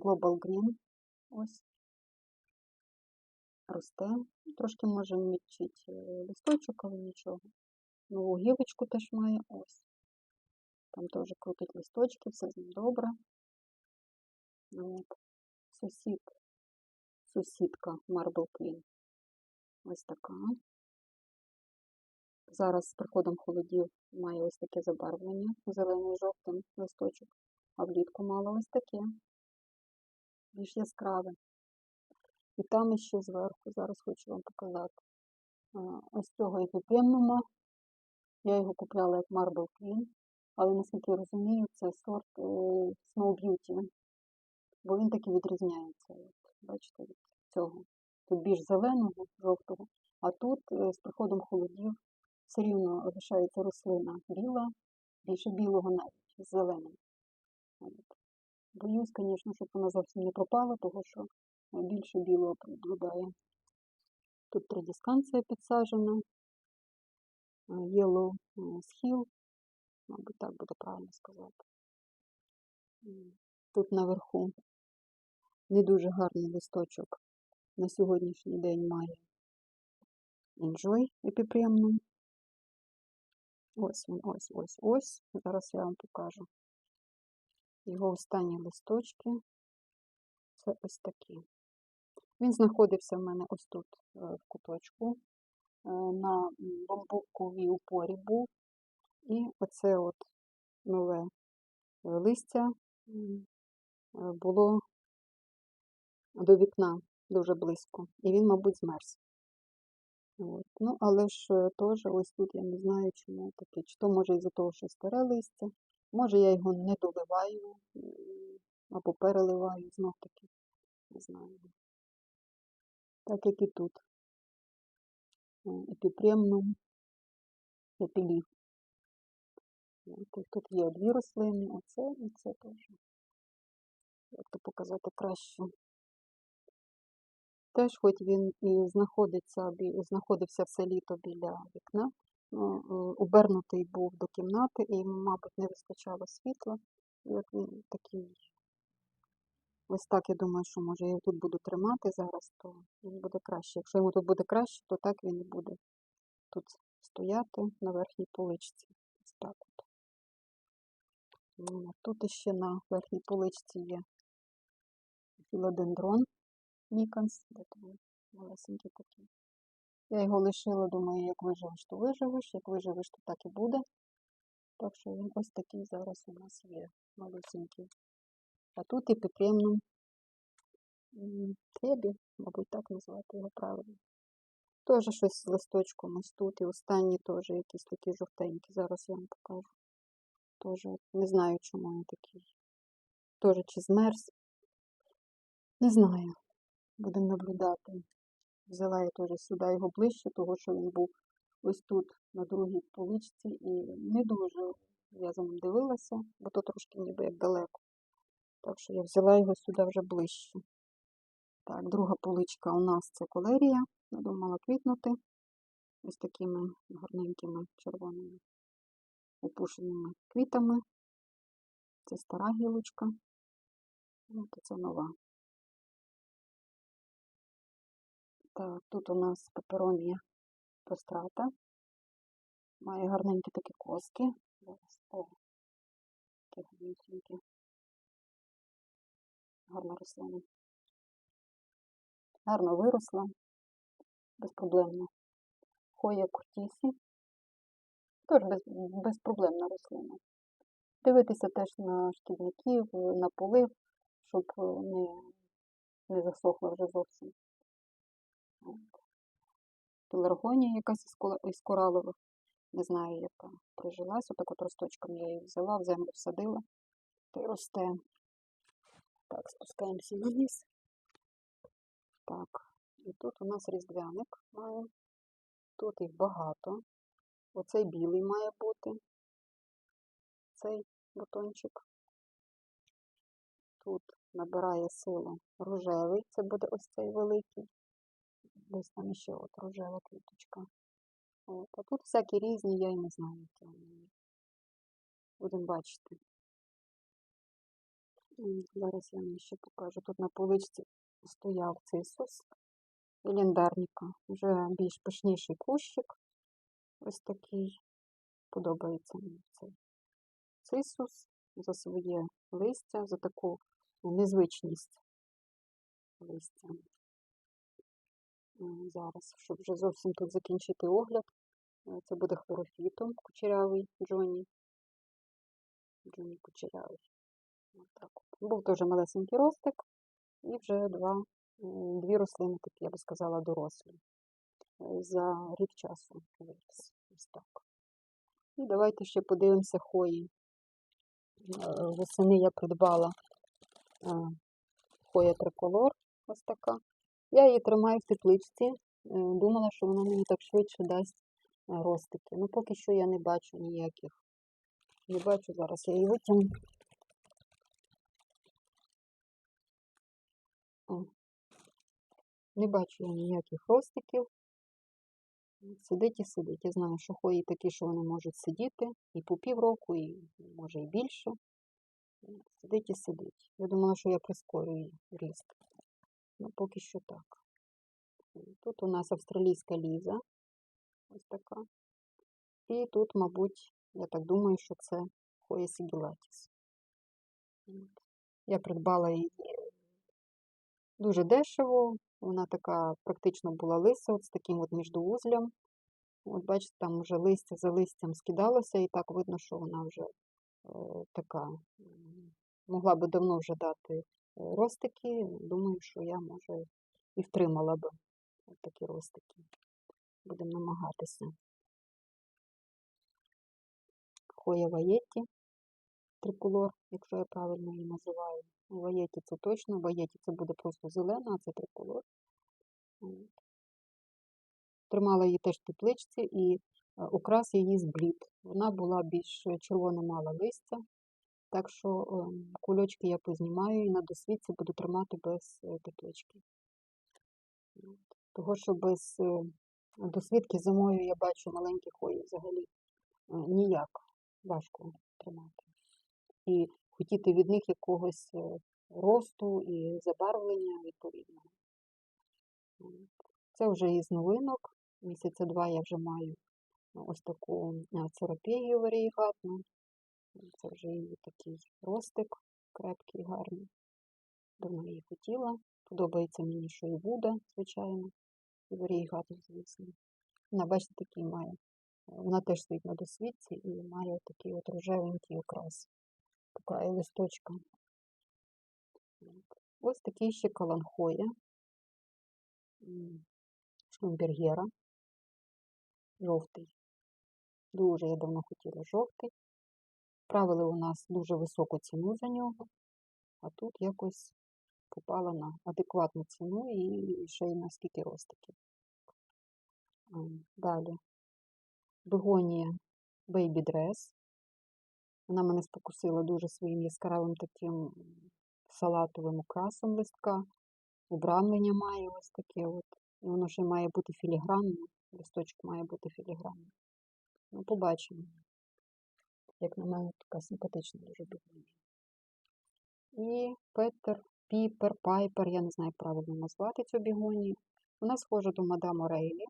Global Green. Ось. Росте. Трошки може мічить е, листочок, але нічого. Нову гілочку теж має. Ось. Там теж крутить листочки, все з ним добре. От. Сусід. Сусідка Marble Queen. Ось така. Зараз з приходом холодів має ось таке забарвлення, зелений жовтим листочок, а влітку мала ось таке, більш яскраве. І там іще зверху, зараз хочу вам показати. Ось цього епіпеннума. Я його купляла як Marble Queen, але наскільки я розумію, це сорт е, Snow Beauty, бо він таки відрізняється. От, бачите, від цього. Тут більш зеленого, жовтого, а тут е, з приходом холодів все рівно лишається рослина біла, більше білого навіть з зеленим. Боюсь, звісно, щоб вона зовсім не пропала, тому що більше білого преобладає. Тут традісканція підсаджена, е, Yellow е, Schill, мабуть, так буде правильно сказати. Тут наверху не дуже гарний листочок на сьогоднішній день має Enjoy епіпремнум. Ось він, ось, ось, ось. Зараз я вам покажу. Його останні листочки. Це ось такі. Він знаходився в мене ось тут е, в куточку. Е, На бамбуковій упорі був. І оце от нове е, листя було до вікна дуже близько. І він, мабуть, змерз. От. Ну, але ж теж ось тут я не знаю, чому таке. Чи то може із-за того, що старе листя, може я його не доливаю або переливаю знов таки. Не знаю. Так як і тут. Е, Епіпремнум, епілів. Тут, є дві рослини, оце і це теж. Як то показати краще. Теж, хоч він і знаходиться, знаходився все літо біля вікна, е, обернутий був до кімнати і, йому, мабуть, не вистачало світла. От він такий. Ось так я думаю, що може я його тут буду тримати зараз, то він буде краще. Якщо йому тут буде краще, то так він і буде тут стояти на верхній поличці. Ось так от. Тут іще на верхній поличці є філодендрон Міканс, де малесенький такий. Я його лишила, думаю, як виживеш, то виживеш, як виживеш, то так і буде. Так що він ось такий зараз у нас є, малесенький. А тут і пекемнум требі, мабуть, так назвати його правильно. Теж щось з листочком ось тут. І останні теж якісь такі жовтенькі. Зараз я вам покажу. Теж не знаю, чому він такий. Теж чи змерз. Не знаю. Будемо наблюдати. Взяла я теж сюди його ближче, того що він був ось тут, на другій поличці, і не дуже я за ним дивилася, бо то трошки ніби як далеко. Так що я взяла його сюди вже ближче. Так, друга поличка у нас це колерія. Я думала квітнути ось такими гарненькими червоними опушеними квітами. Це стара гілочка. От це нова. Так, тут у нас пеперонія пострата. Має гарненькі такі коски. Зараз, такі гарненькі. Гарна рослина. Гарно виросла, безпроблемно. Хоя куртісі. Теж без, безпроблемна рослина. Дивитися теж на шкідників, на полив, щоб е, не, не засохла вже зовсім. Пеларгонія якась із коралових. Не знаю, яка прижилась. Отак от росточком я її взяла, в землю всадила. Та й росте. Так, спускаємося вниз. Так, і тут у нас різдвяник має. Тут їх багато. Оцей білий має бути. Цей бутончик. Тут набирає силу рожевий, це буде ось цей великий. Десь там ще от рожева квіточка. От. А тут всякі різні, я й не знаю, які вони. Будемо бачити. Зараз я вам ще покажу. Тут на поличці стояв цисус ліндарніка. Вже більш пишніший кущик. Ось такий. Подобається мені цей цисус за своє листя, за таку незвичність листя. Зараз, щоб вже зовсім тут закінчити огляд, е, це буде хлорофітом кучерявий Джонні. Джонні кучерявий. Отак. Був теж малесенький ростик, і вже два, дві рослини, такі, я би сказала, дорослі. Е, За рік часу виріс. Ось так. І давайте ще подивимося хої. Е, Восени я придбала е, хоя триколор, ось така. Я її тримаю в тепличці. е, Думала, що вона мені так швидше дасть е, ростики. Ну, поки що я не бачу ніяких. Не бачу, зараз я її витягну. Не бачу я ніяких ростиків. Сидить і сидить. Я знаю, що хої такі, що вони можуть сидіти і по півроку, і може і більше. Сидить і сидить. Я думала, що я прискорю її ріст. Ну, поки що так. Тут у нас австралійська ліза. Ось така. І тут, мабуть, я так думаю, що це Хоя сігілатіс. Я придбала її дуже дешево. Вона така практично була лиса, от з таким от міждоузлям. От бачите, там вже листя за листям скидалося, і так видно, що вона вже е, така могла би давно вже дати ростики. Думаю, що я, може, і втримала би такі ростики. Будемо намагатися. Хоя ваєтті, триколор, якщо я правильно її називаю. Ну, Ваєті це точно, ваєті це буде просто зелена, а це триколор. Тримала її теж в тепличці і е, окрас її зблід. Вона була більш червоне мала листя, так що кульочки я познімаю і на досвідці буду тримати без е, теплички. Того, що без е, досвідки зимою я бачу маленькі хої взагалі е, ніяк важко тримати. І хотіти від них якогось е, росту і забарвлення відповідного. Це вже із новинок. Місяця два я вже маю ось таку церапію варієгатну. Це вже її такий ростик крепкий, гарний. Давно її хотіла. Подобається мені, що і Вуда, звичайно, і варієгату, звісно. Вона, бачите, такий має. Вона теж стоїть на досвідці і має такий от рожевенький окрас. Така і листочка. Ось такий ще каланхоя. М, Шлумбергера. Жовтий. Дуже я давно хотіла жовтий. Правили у нас дуже високу ціну за нього, а тут якось попала на адекватну ціну і ще й на скільки ростиків. Далі. Бегонія Baby Dress. Вона мене спокусила дуже своїм яскравим таким салатовим окрасом листка. Обрамлення має ось таке от. І воно ще має бути філігранним. Листочок має бути філігранним. Ну, побачимо. Як на мене, така симпатична дуже бігунія. І Петер, Піпер, Пайпер, я не знаю, як правильно назвати цю бігонію. Вона схожа до мадамОрейлі,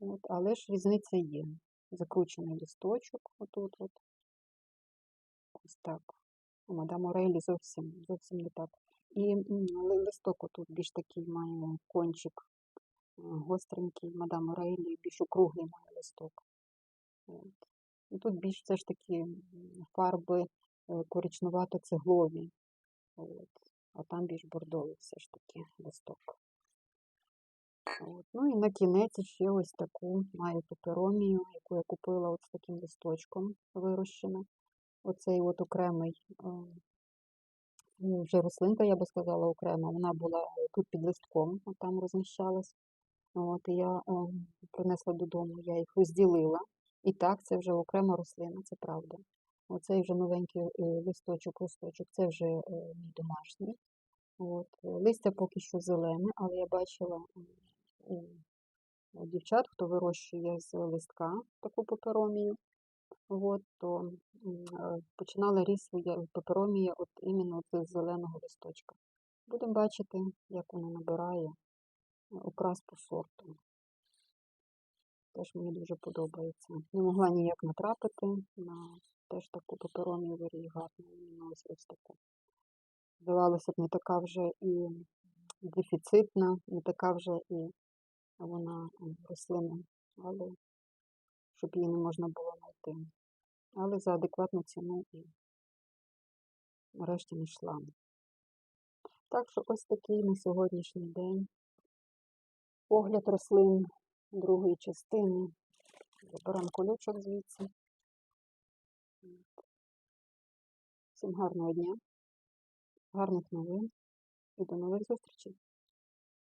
от, але ж різниця є. Закручений листочок отут. От. Ось так. У мадамОрейлі зовсім, зовсім не так. І листок отут більш такий має кончик е, гостренький. МадамОрейлі більш округлий має листок. От. І тут більш все ж таки фарби е, коричнувато-цеглові. От. А там більш бордовий все ж таки листок. От. Ну і на кінець ще ось таку маю пеперомію, яку я купила от з таким листочком вирощена. Оцей от окремий е, ну, вже рослинка, я би сказала, окрема. Вона була тут під листком, там розміщалась. От, і я е, принесла додому, я їх розділила. І так, це вже окрема рослина, це правда. Оцей вже новенький е, листочок, росточок, це вже е, мій домашній. От. е, Листя поки що зелене, але я бачила у дівчат, хто вирощує з листка таку пеперомію. от, то починала ріст своя пеперомія от іменно з зеленого листочка. Будемо бачити, як вона набирає окрас по сорту. Теж мені дуже подобається. Не могла ніяк натрапити на теж таку пеперомію варігатну, іменно ось таку. Здавалося б, не така вже і дефіцитна, не така вже і вона рослина, але щоб її не можна було знайти. Але за адекватну ціну і нарешті знайшла. Так що ось такий на сьогоднішній день огляд рослин другої частини. Заберемо колючок звідси. Всім гарного дня, гарних новин і до нових зустрічей!